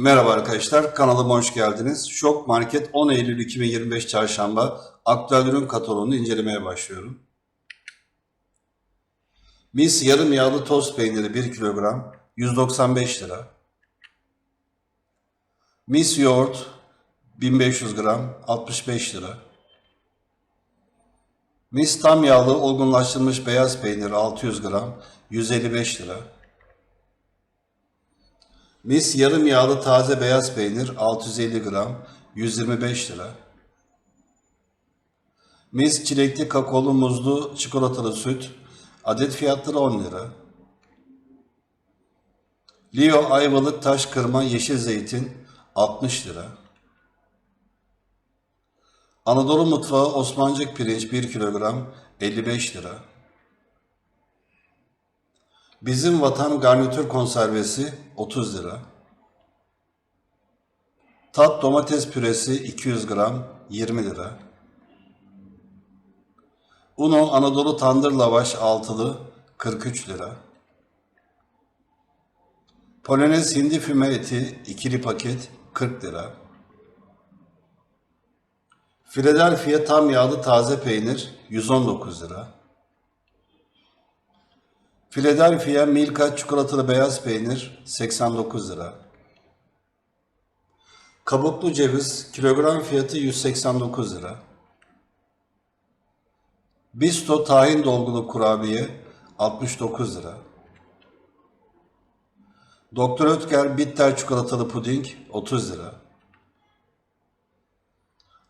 Merhaba arkadaşlar, kanalıma hoş geldiniz. Şok Market 10 Eylül 2025 Çarşamba aktüel ürün kataloğunu incelemeye başlıyorum. Mis yarım yağlı toz peyniri 1 kilogram 195 lira. Mis yoğurt 1500 gram 65 lira. Mis tam yağlı olgunlaştırılmış beyaz peynir 600 gram 155 lira. Mis yarım yağlı taze beyaz peynir 650 gram 125 lira. Mis çilekli kakaolu muzlu çikolatalı süt adet fiyatları 10 lira. Leo ayvalık taş kırma yeşil zeytin 60 lira. Anadolu mutfağı Osmancık pirinç 1 kilogram 55 lira. Bizim vatan garnitür konservesi 30 lira. Tat domates püresi 200 gram 20 lira. Uno Anadolu tandır lavaş altılı 43 lira. Polonez hindi füme eti ikili paket 40 lira. Philadelphia tam yağlı taze peynir 119 lira. Philadelphia Milka çikolatalı beyaz peynir 89 lira. Kabuklu ceviz kilogram fiyatı 189 lira. Bisto tahin dolgulu kurabiye 69 lira. Doktor Ötker bitter çikolatalı puding 30 lira.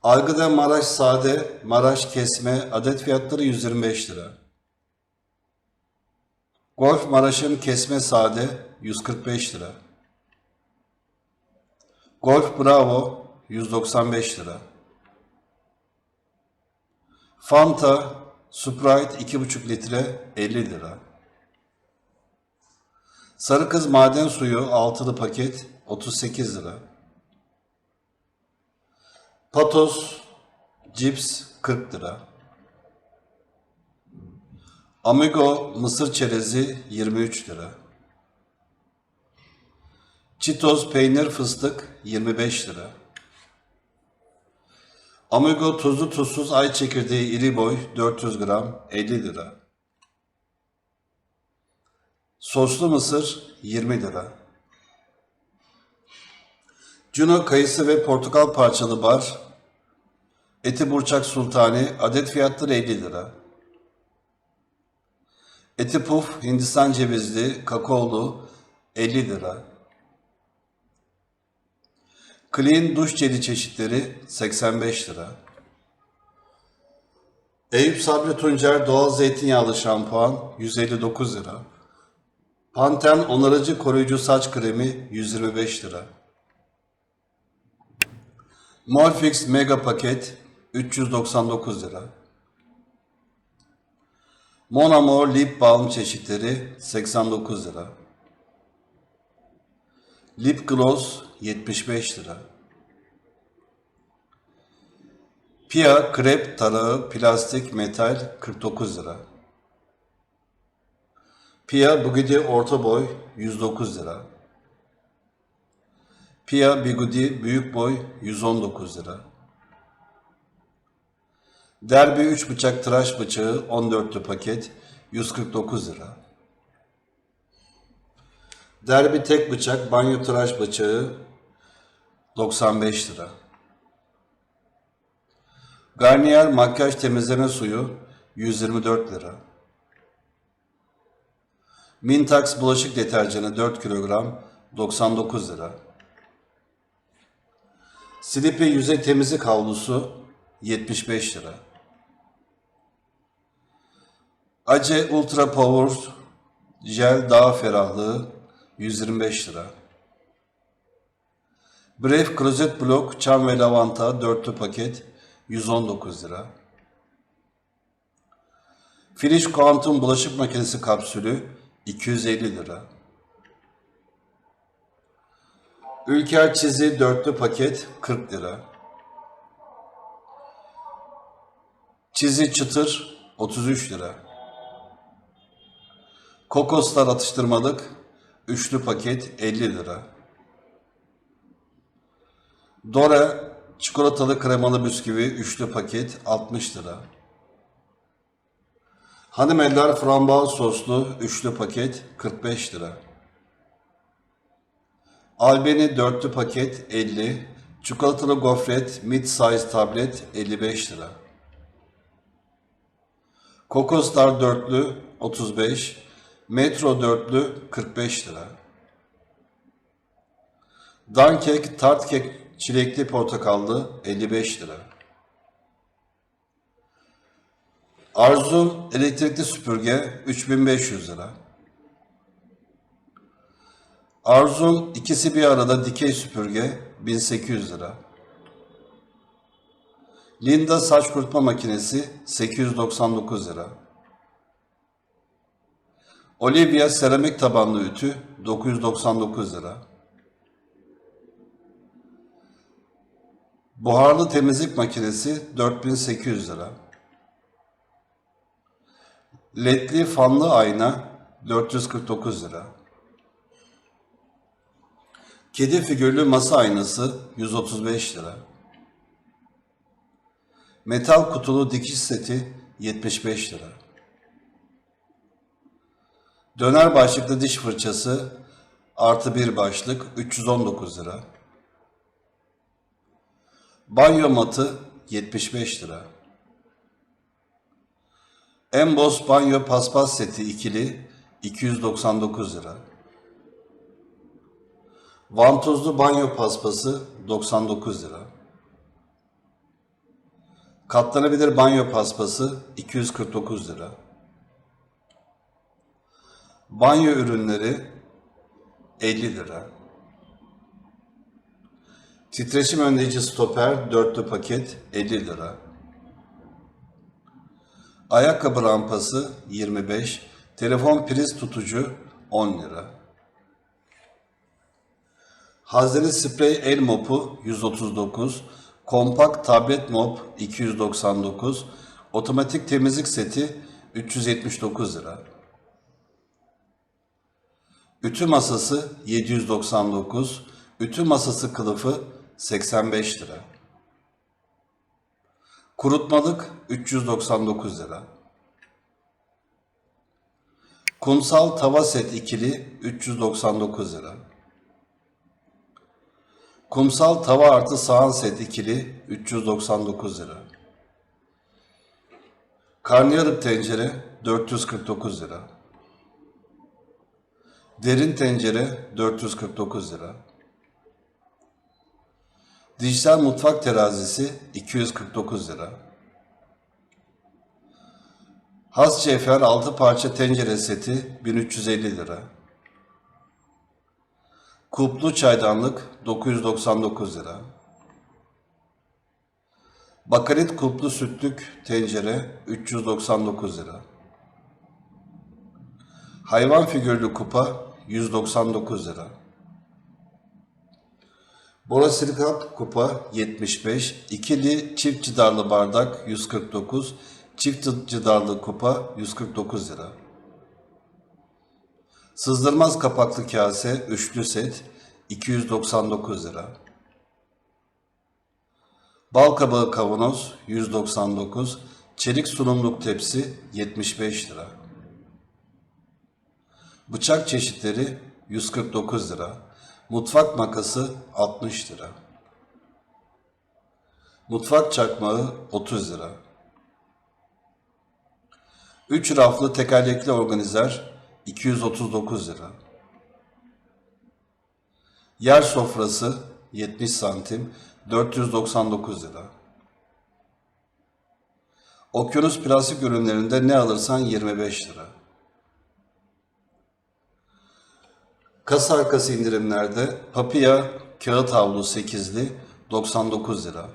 Algıda Maraş sade, Maraş kesme adet fiyatları 125 lira. Golf Maraş'ın kesme sade 145 lira. Golf Bravo 195 lira. Fanta Sprite 2,5 litre 50 lira. Sarı Kız maden suyu altılı paket 38 lira. Patos cips 40 lira. Amigo mısır çerezi 23 lira. Cheetos peynir fıstık 25 lira. Amigo tuzlu tuzsuz ay çekirdeği iri boy 400 gram 50 lira. Soslu mısır 20 lira. Cuno kayısı ve portakal parçalı bar, eti burçak sultani adet fiyatları 50 lira. Eti puf, Hindistan cevizli, kakaolu 50 lira. Clean duş jeli çeşitleri 85 lira. Eyüp Sabri Tuncer doğal zeytinyağlı şampuan 159 lira. Panten onarıcı koruyucu saç kremi 125 lira. Morfix Mega Paket 399 lira. Mon Amour Lip Balm çeşitleri 89 lira. Lip Gloss 75 lira. Pia krep tarağı plastik metal 49 lira. Pia Bugatti orta boy 109 lira. Pia Bigudi büyük boy 119 lira. Derbi 3 bıçak tıraş bıçağı 14'lü paket 149 lira. Derbi tek bıçak banyo tıraş bıçağı 95 lira. Garnier makyaj temizleme suyu 124 lira. Mintax bulaşık deterjanı 4 kilogram 99 lira. Slippy yüzey temizlik havlusu 75 lira. Ace Ultra Power Jel Dağ Ferahlığı 125 lira. Bref Klozet Blok Çam ve Lavanta dörtlü paket 119 lira. Finish Quantum bulaşık makinesi kapsülü 250 lira. Ülker Çizi dörtlü paket 40 lira. Çizi çıtır 33 lira. Kokoslar atıştırmalık üçlü paket 50 lira. Dora çikolatalı kremalı bisküvi üçlü paket 60 lira. Hanımeller frambuaz soslu üçlü paket 45 lira. Albeni dörtlü paket 50, çikolatalı gofret mid size tablet 55 lira. Kokoslar dörtlü 35, Metro dörtlü 45 lira. Dankek tart kek çilekli portakallı 55 lira. Arzu elektrikli süpürge 3500 lira. Arzun ikisi bir arada dikey süpürge 1800 lira. Linda saç kurutma makinesi 899 lira. Olivia seramik tabanlı ütü 999 lira. Buharlı temizlik makinesi 4800 lira. LED'li fanlı ayna 449 lira. Kedi figürlü masa aynası 135 lira. Metal kutulu dikiş seti 75 lira. Döner başlıklı diş fırçası artı bir başlık 319 lira. Banyo matı 75 lira. Emboss banyo paspas seti ikili 299 lira. Vantuzlu banyo paspası 99 lira. Katlanabilir banyo paspası 249 lira. Banyo ürünleri 50 lira. Titreşim önleyici stoper dörtlü paket 50 lira. Ayakkabı rampası 25, telefon priz tutucu 10 lira. Hazine sprey el mopu 139, kompakt tablet mop 299, otomatik temizlik seti 379 lira. Ütü masası 799, ütü masası kılıfı 85 lira. Kurutmalık 399 lira. Kumsal tava set ikili 399 lira. Kumsal tava artı sahan set ikili 399 lira. Karnıyarık tencere 449 lira. Derin tencere 449 lira. Dijital mutfak terazisi 249 lira. Has Cefer 6 parça tencere seti 1350 lira. Kuplu çaydanlık 999 lira. Bakarit kuplu sütlük tencere 399 lira. Hayvan figürlü kupa 199 lira. Borosilikat kupa 75, ikili çift cidarlı bardak 149, çift cidarlı kupa 149 lira. Sızdırmaz kapaklı kase üçlü set 299 lira. Bal kabağı kavanoz 199, çelik sunumluk tepsi 75 lira. Bıçak çeşitleri 149 lira. Mutfak makası 60 lira. Mutfak çakmağı 30 lira. 3 raflı tekerlekli organizer 239 lira. Yer sofrası 70 santim 499 lira. Okyanus plastik ürünlerinde ne alırsan 25 lira. Kasa arkası indirimlerde Papia kağıt havlu 8'li 99 lira.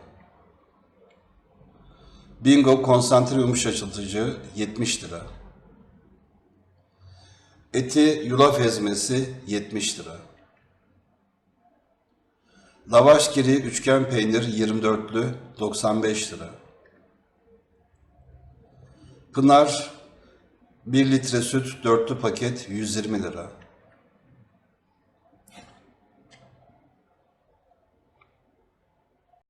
Bingo konsantre yumuşatıcı 70 lira. Eti yulaf ezmesi 70 lira. Lavaş giri üçgen peynir 24'lü 95 lira. Pınar 1 litre süt dörtlü paket 120 lira.